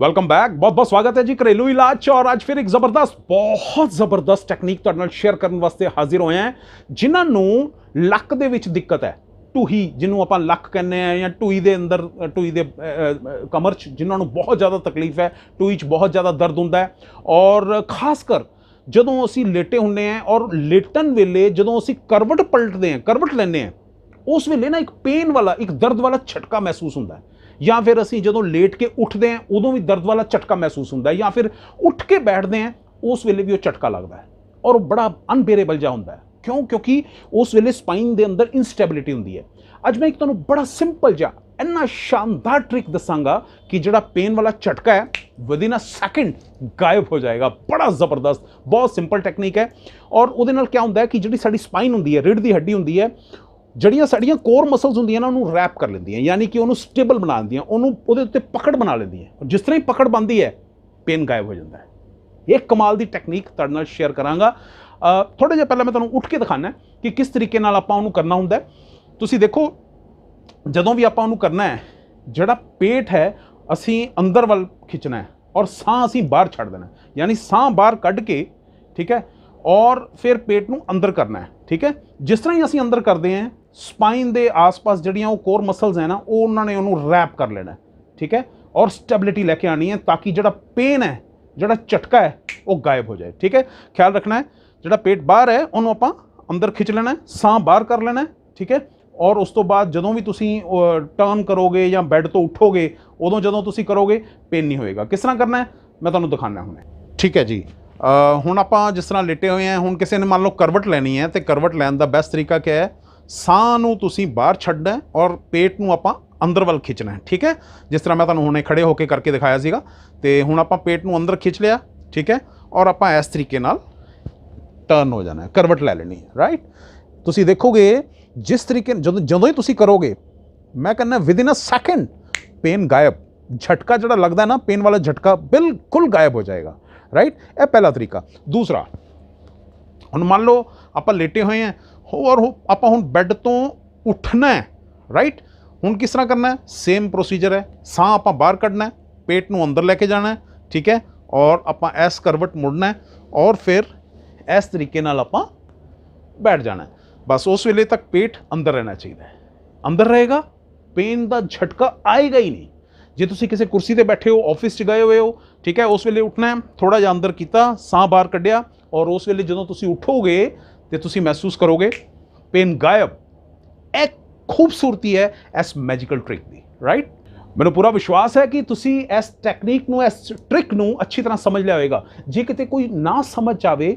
Welcome back ਬਹੁਤ ਬਹੁਤ ਸਵਾਗਤ ਹੈ ਜੀ ਘਰੇਲੂ ਇਲਾਜ 'ਚ ਔਰ ਅੱਜ ਫਿਰ ਇੱਕ ਜ਼ਬਰਦਸਤ ਬਹੁਤ ਜ਼ਬਰਦਸਤ ਟੈਕਨੀਕ ਤੁਹਾਡੇ ਨਾਲ ਸ਼ੇਅਰ ਕਰਨ ਵਾਸਤੇ ਹਾਜ਼ਰ ਹੋਏ ਹਾਂ ਜਿਨ੍ਹਾਂ ਨੂੰ ਲੱਕ ਦੇ ਵਿੱਚ ਦਿੱਕਤ ਹੈ ਟੂਹੀ ਜਿਹਨੂੰ ਆਪਾਂ ਲੱਕ ਕਹਿੰਦੇ ਆ ਜਾਂ ਟੂਈ ਦੇ ਅੰਦਰ ਟੂਈ ਦੇ ਕਮਰ 'ਚ ਜਿਨ੍ਹਾਂ ਨੂੰ ਬਹੁਤ ਜ਼ਿਆਦਾ ਤਕਲੀਫ ਹੈ ਟੂਈ 'ਚ ਬਹੁਤ ਜ਼ਿਆਦਾ ਦਰਦ ਹੁੰਦਾ ਹੈ ਔਰ ਖਾਸ ਕਰ ਜਦੋਂ ਅਸੀਂ ਲੇਟੇ ਹੁੰਨੇ ਆ ਔਰ ਲੇਟਣ ਵੇਲੇ ਜਦੋਂ ਅਸੀਂ ਕਰਵਟ ਪਲਟਦੇ ਆ ਕਰਵਟ ਲੈਂਦੇ ਆ ਉਸ ਵੇਲੇ ਨਾ ਇੱਕ ਪੇਨ ਵਾਲਾ ਇੱਕ ਦਰਦ ਵਾਲਾ ਛਟਕਾ ਮਹਿਸੂਸ ਹੁੰਦਾ ਹੈ ਜਾਂ ਫਿਰ ਅਸੀਂ ਜਦੋਂ ਲੇਟ ਕੇ ਉੱਠਦੇ ਹਾਂ, ਉਦੋਂ ਵੀ ਦਰਦ ਵਾਲਾ ਝਟਕਾ ਮਹਿਸੂਸ ਹੁੰਦਾ ਹੈ, ਜਾਂ ਫਿਰ ਉੱਠ ਕੇ ਬੈਠਦੇ ਹਾਂ, ਉਸ ਵੇਲੇ ਵੀ ਉਹ ਝਟਕਾ ਲੱਗਦਾ ਹੈ ਔਰ ਉਹ ਬੜਾ ਅਨਬੇਰੇਬਲ ਜਿਹਾ ਹੁੰਦਾ ਹੈ। ਕਿਉਂ? ਕਿਉਂਕਿ ਉਸ ਵੇਲੇ ਸਪਾਈਨ ਦੇ ਅੰਦਰ ਇਨਸਟੈਬਿਲਿਟੀ ਹੁੰਦੀ ਹੈ। ਅੱਜ ਮੈਂ ਇੱਕ ਤੁਹਾਨੂੰ ਬੜਾ ਸਿੰਪਲ ਜਿਹਾ, ਇੰਨਾ ਸ਼ਾਨਦਾਰ ਟ੍ਰਿਕ ਦੱਸਾਂਗਾ ਕਿ ਜਿਹੜਾ ਪੇਨ ਵਾਲਾ ਝਟਕਾ ਹੈ ਵਿਦਿਨ ਅ ਸੈਕਿੰਡ ਗਾਇਬ ਹੋ ਜਾਏਗਾ। ਬੜਾ ਜ਼ਬਰਦਸਤ, ਬਹੁਤ ਸਿੰਪਲ ਟੈਕਨੀਕ ਹੈ। ਔਰ ਉਹਦੇ ਨਾਲ ਕੀ ਹੁੰਦਾ ਹੈ ਕਿ ਜਿਹੜੀ ਸਾਡੀ ਸਪਾਈਨ ਹੁੰਦੀ ਹੈ ਰੀੜ ਦੀ ਹੱਡੀ ਹੁੰਦੀ ਹੈ ਜਿਹੜੀਆਂ ਸਾਡੀਆਂ ਕੋਰ ਮਸਲਸ ਹੁੰਦੀਆਂ ਨੇ, ਉਹਨੂੰ ਰੈਪ ਕਰ ਲੈਂਦੀਆਂ, ਯਾਨੀ ਕਿ ਉਹਨੂੰ ਸਟੇਬਲ ਬਣਾ ਦਿੰਦੀਆਂ, ਉਹਨੂੰ ਉਹਦੇ ਉੱਤੇ ਪਕੜ ਬਣਾ ਲੈਂਦੀਆਂ। ਜਿਸ ਤਰ੍ਹਾਂ ਹੀ ਪਕੜ ਬੰਦੀ ਹੈ ਪੇਨ ਗਾਇਬ ਹੋ ਜਾਂਦਾ ਹੈ। ਇਹ ਕਮਾਲ ਦੀ ਟੈਕਨੀਕ ਤੁਹਾਡੇ ਨਾਲ ਸ਼ੇਅਰ ਕਰਾਂਗਾ। ਥੋੜਾ ਜਿਹਾ ਪਹਿਲਾਂ ਮੈਂ ਤੁਹਾਨੂੰ ਉੱਠ ਕੇ ਦਿਖਾਣਾ ਕਿ ਕਿਸ ਤਰੀਕੇ ਨਾਲ ਆਪਾਂ ਉਹਨੂੰ ਕਰਨਾ ਹੁੰਦਾ ਤੁਸੀਂ ਦੇਖੋ, ਜਦੋਂ ਵੀ ਆਪਾਂ ਉਹਨੂੰ ਕਰਨਾ ਹੈ, ਜਿਹੜਾ ਪੇਟ ਹੈ, ਅਸੀਂ ਅੰਦਰ ਵੱਲ ਖਿੱਚਣਾ ਹੈ ਔਰ ਸਾਹ ਅਸੀਂ ਬਾਹਰ ਛੱਡ ਦੇਣਾ ਯਾਨੀ ਸਾਹ ਬਾਹਰ ਕੱਢ ਕੇ, ਠੀਕ ਹੈ, ਔਰ ਫਿਰ ਪੇਟ ਨੂੰ ਅੰਦਰ ਕਰਨਾ ਹੈ, ਠੀਕ ਹੈ। ਜਿਸ ਤਰ੍ਹਾਂ ਹੀ ਅਸੀਂ ਅੰਦਰ ਕਰਦੇ ਹਾਂ ਸਪਾਈਨ ਦੇ ਆਸ-ਪਾਸ ਜਿਹੜੀਆਂ ਉਹ ਕੋਰ ਮਸਲਸ ਹੈ ਨਾ, ਉਹ ਉਹਨਾਂ ਨੇ ਉਹਨੂੰ ਰੈਪ ਕਰ ਲੈਣਾ ਠੀਕ ਹੈ? ਔਰ ਸਟੈਬਿਲਿਟੀ ਲੈ ਕੇ ਆਣੀ ਹੈ ਤਾਂ ਕਿ ਜਿਹੜਾ ਪੇਨ ਹੈ, ਜਿਹੜਾ ਝਟਕਾ ਹੈ, ਉਹ ਗਾਇਬ ਹੋ ਜਾਏ, ਠੀਕ ਹੈ? ਖਿਆਲ ਰੱਖਣਾ ਹੈ, ਜਿਹੜਾ ਪੇਟ ਬਾਹਰ ਹੈ, ਉਹਨੂੰ ਆਪਾਂ ਅੰਦਰ ਖਿੱਚ ਲੈਣਾ ਹੈ, ਸਾਹ ਬਾਹਰ ਕਰ ਲੈਣਾ ਹੈ, ਠੀਕ ਹੈ? ਔਰ ਉਸ ਤੋਂ ਬਾਅਦ ਜਦੋਂ ਵੀ ਤੁਸੀਂ ਟਰਨ ਕਰੋਗੇ ਜਾਂ ਬੈੱਡ ਤੋਂ ਉੱਠੋਗੇ, ਉਦੋਂ ਜਦੋਂ ਤੁਸੀਂ ਕਰੋਗੇ ਪੇਨ ਨਹੀਂ ਹੋਏਗਾ। ਕਿਸ ਤਰ੍ਹਾਂ ਕਰਨਾ ਹੈ? ਮੈਂ ਤੁਹਾਨੂੰ ਦਿਖਾਣਾ ਹੁਣ। ਠੀਕ ਹੈ ਜੀ। ਹੁਣ ਆਪਾਂ ਜਿਸ ਤਰ੍ਹਾਂ ਲੇਟੇ ਹੋਏ ਹਾਂ, ਹੁਣ ਕਿਸੇ ਨੇ ਮੰਨ ਲਓ ਕਰਵਟ ਲੈਣੀ ਹੈ, ਤੇ ਕਰਵਟ ਲੈਣ ਦਾ ਬੈਸਟ ਤਰੀਕਾ ਕੀ ਹੈ? ਸਾਹ ਨੂੰ ਤੁਸੀਂ ਬਾਹਰ ਛੱਡਣਾ ਔਰ ਪੇਟ ਨੂੰ ਆਪਾਂ ਅੰਦਰ ਵੱਲ ਖਿੱਚਣਾ ਹੈ, ਠੀਕ ਹੈ? ਜਿਸ ਤਰ੍ਹਾਂ ਮੈਂ ਤੁਹਾਨੂੰ ਹੁਣੇ ਖੜੇ ਹੋ ਕੇ ਕਰਕੇ ਦਿਖਾਇਆ ਸੀਗਾ, ਤੇ ਹੁਣ ਆਪਾਂ ਪੇਟ ਨੂੰ ਅੰਦਰ ਖਿੱਚ ਲਿਆ, ਠੀਕ ਹੈ? ਔਰ ਆਪਾਂ ਇਸ ਤਰੀਕੇ ਨਾਲ ਟਰਨ ਹੋ ਜਾਣਾ ਹੈ ਕਰਵਟ ਲੈ ਲੈਣੀ ਹੈ ਰਾਈਟ ਤੁਸੀਂ ਦੇਖੋਗੇ, ਜਿਸ ਤਰੀਕੇ ਜਦੋਂ ਜਦੋਂ ਹੀ ਤੁਸੀਂ ਕਰੋਗੇ, ਮੈਂ ਕਹਿੰਦਾ ਵਿਦਿਨ ਅ ਸੈਕਿੰਡ ਪੇਨ ਗਾਇਬ। ਝਟਕਾ ਜਿਹੜਾ ਲੱਗਦਾ ਨਾ ਪੇਨ ਵਾਲਾ ਝਟਕਾ ਬਿਲਕੁਲ ਗਾਇਬ ਹੋ ਜਾਏਗਾ ਰਾਈਟ ਇਹ ਪਹਿਲਾ ਤਰੀਕਾ। ਦੂਸਰਾ, ਹੁਣ ਮੰਨ ਲਓ ਆਪਾਂ ਲੇਟੇ ਹੋਏ ਹਾਂ ਔਰ ਉਹ- ਆਪਾਂ ਹੁਣ ਬੈੱਡ ਤੋਂ ਉੱਠਣਾ ਹੈ ਰਾਈਟ ਹੁਣ ਕਿਸ ਤਰ੍ਹਾਂ ਕਰਨਾ ਹੈ? ਸੇਮ ਪ੍ਰੋਸੀਜਰ ਹੈ। ਸਾਹ ਆਪਾਂ ਬਾਹਰ ਕੱਢਣਾ ਹੈ, ਪੇਟ ਨੂੰ ਅੰਦਰ ਲੈ ਕੇ ਜਾਣਾ ਹੈ, ਠੀਕ ਹੈ? ਔਰ ਆਪਾਂ ਐਸ ਕਰਵਟ ਮੁੜਨਾ ਹੈ ਔਰ ਫਿਰ ਇਸ ਤਰੀਕੇ ਨਾਲ ਆਪਾਂ ਬੈਠ ਜਾਣਾ ਹੈ। ਬਸ ਉਸ ਵੇਲੇ ਤੱਕ ਪੇਟ ਅੰਦਰ ਰਹਿਣਾ ਚਾਹੀਦਾ ਹੈ। ਅੰਦਰ ਰਹੇਗਾ ਪੇਨ ਦਾ ਝਟਕਾ ਆਏਗਾ ਹੀ ਨਹੀਂ। ਜੇ ਤੁਸੀਂ ਕਿਸੇ ਕੁਰਸੀ ਤੇ ਬੈਠੇ ਹੋ ਆਫਿਸ 'ਚ ਗਏ ਹੋਏ ਹੋ, ਠੀਕ ਹੈ? ਉਸ ਵੇਲੇ ਉੱਠਣਾ ਹੈ ਥੋੜਾ ਜਿਹਾ ਅੰਦਰ ਕੀਤਾ, ਸਾਹ ਬਾਹਰ ਕੱਢਿਆ ਔਰ ਉਸ ਵੇਲੇ ਜਦੋਂ ਤੁਸੀਂ ਉੱਠੋਗੇ ਤੇ ਤੁਸੀਂ ਮਹਿਸੂਸ ਕਰੋਗੇ ਪੇਨ ਗਾਇਬ। ਇਹ ਖੂਬਸੂਰਤੀ ਹੈ ਇਸ ਮੈਜੀਕਲ ਟ੍ਰਿਕ ਦੀ ਰਾਈਟ ਮੈਨੂੰ ਪੂਰਾ ਵਿਸ਼ਵਾਸ ਹੈ ਕਿ ਤੁਸੀਂ ਇਸ ਟੈਕਨੀਕ ਨੂੰ, ਇਸ ਟ੍ਰਿਕ ਨੂੰ ਅੱਛੀ ਤਰ੍ਹਾਂ ਸਮਝ ਲਿਆ ਹੋਵੇਗਾ ਜੇ ਕਿਤੇ ਕੋਈ ਨਾ ਸਮਝ ਆਵੇ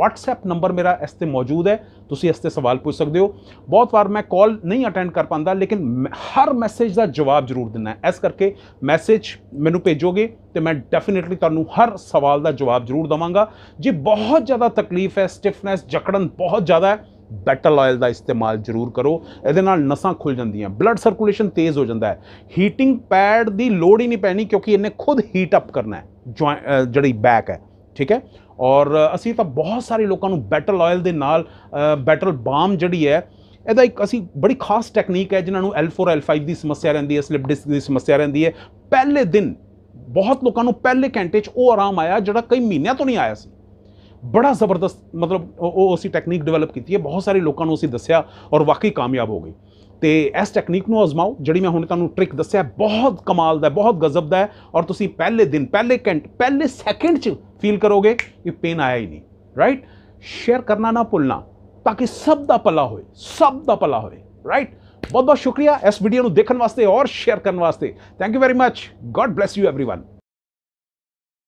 WhatsApp ਨੰਬਰ ਮੇਰਾ ਇਸ ਤੇ ਮੌਜੂਦ ਹੈ। ਤੁਸੀਂ ਇਸ ਤੇ ਸਵਾਲ ਪੁੱਛ ਸਕਦੇ ਹੋ। ਬਹੁਤ ਵਾਰ ਮੈਂ ਕਾਲ ਨਹੀਂ ਅਟੈਂਡ ਕਰ ਪਾਉਂਦਾ ਲੇਕਿਨ ਮੈਂ ਹਰ ਮੈਸੇਜ ਦਾ ਜਵਾਬ ਜ਼ਰੂਰ ਦਿੰਦਾ ਇਸ ਕਰਕੇ ਮੈਸੇਜ ਮੈਨੂੰ ਭੇਜੋਗੇ ਤੇ ਮੈਂ ਡੈਫੀਨਿਟਲੀ ਤੁਹਾਨੂੰ ਹਰ ਸਵਾਲ ਦਾ ਜਵਾਬ ਜ਼ਰੂਰ ਦਵਾਂਗਾ। ਜੇ ਬਹੁਤ ਜ਼ਿਆਦਾ ਤਕਲੀਫ ਹੈ ਸਟਿਫਨੈਸ ਜਕੜਨ ਬਹੁਤ ਜ਼ਿਆਦਾ ਹੈ ਬੈਟਲ ਆਇਲ ਦਾ ਇਸਤੇਮਾਲ ਜ਼ਰੂਰ ਕਰੋ। ਇਹਦੇ ਨਾਲ ਨਸਾਂ ਖੁੱਲ ਜਾਂਦੀਆਂ ਬਲੱਡ ਸਰਕੂਲੇਸ਼ਨ ਤੇਜ਼ ਹੋ ਜਾਂਦਾ ਹੈ। ਹੀਟਿੰਗ ਪੈਡ ਦੀ ਲੋੜ ਹੀ ਨਹੀਂ ਪੈਣੀ ਕਿਉਂਕਿ ਇਹਨੇ ਖੁਦ ਹੀਟ ਅਪ ਕਰਨਾ ਹੈ ਜੁਆਇ- ਜਿਹੜੀ ਬੈਕ ਹੈ। ਠੀਕ ਹੈ? ਔਰ ਅਸੀਂ ਤਾਂ ਬਹੁਤ ਸਾਰੇ ਲੋਕਾਂ ਨੂੰ ਬੈਟਲ ਆਇਲ ਦੇ ਨਾਲ ਬੈਟਲ ਬਾਮ ਜਿਹੜੀ ਹੈ, ਇਹਦਾ ਇੱਕ ਅਸੀਂ ਬੜੀ ਖਾਸ ਟੈਕਨੀਕ ਹੈ ਜਿਨ੍ਹਾਂ ਨੂੰ L4 L5 ਦੀ ਸਮੱਸਿਆ ਰਹਿੰਦੀ ਹੈ ਸਲਿਪ ਡਿਸਕ ਦੀ ਸਮੱਸਿਆ ਰਹਿੰਦੀ ਹੈ। ਪਹਿਲੇ ਦਿਨ ਬਹੁਤ ਲੋਕਾਂ ਨੂੰ ਪਹਿਲੇ ਘੰਟੇ 'ਚ ਉਹ ਆਰਾਮ ਆਇਆ ਜਿਹੜਾ ਕਈ ਮਹੀਨਿਆਂ ਤੋਂ ਨਹੀਂ ਆਇਆ ਸੀ। ਬੜਾ ਜ਼ਬਰਦਸਤ ਮਤਲਬ ਉਹ ਅਸੀਂ ਟੈਕਨੀਕ ਡਿਵੈਲਪ ਕੀਤੀ ਹੈ, ਬਹੁਤ ਸਾਰੇ ਲੋਕਾਂ ਨੂੰ ਅਸੀਂ ਦੱਸਿਆ ਔਰ ਵਾਕਈ ਕਾਮਯਾਬ ਹੋ ਗਈ ਤੇ ਇਸ ਟੈਕਨੀਕ ਨੂੰ ਅਜ਼ਮਾਓ ਜਿਹੜੀ ਮੈਂ ਹੁਣ ਤੁਹਾਨੂੰ ਟ੍ਰਿਕ ਦੱਸਿਆ ਬਹੁਤ ਕਮਾਲ ਦਾ ਹੈ, ਬਹੁਤ ਗਜ਼ਬ ਦਾ ਹੈ ਔਰ ਤੁਸੀਂ ਪਹਿਲੇ ਦਿਨ ਪਹਿਲੇ ਘੰਟੇ ਪਹਿਲੇ ਸੈਕਿੰਡ 'ਚ ਫੀਲ ਕਰੋਗੇ ਕਿ ਪੇਨ ਆਇਆ ਹੀ ਨਹੀਂ ਰਾਈਟ ਸ਼ੇਅਰ ਕਰਨਾ ਨਾ ਭੁੱਲਣਾ ਤਾਂ ਕਿ ਸਭ ਦਾ ਭਲਾ ਹੋਏ ਸਭ ਦਾ ਭਲਾ ਹੋਏ ਰਾਈਟ ਬਹੁਤ ਬਹੁਤ ਸ਼ੁਕਰੀਆ ਇਸ ਵੀਡੀਓ ਨੂੰ ਦੇਖਣ ਵਾਸਤੇ ਔਰ ਸ਼ੇਅਰ ਕਰਨ ਵਾਸਤੇ thank you very much God bless you everyone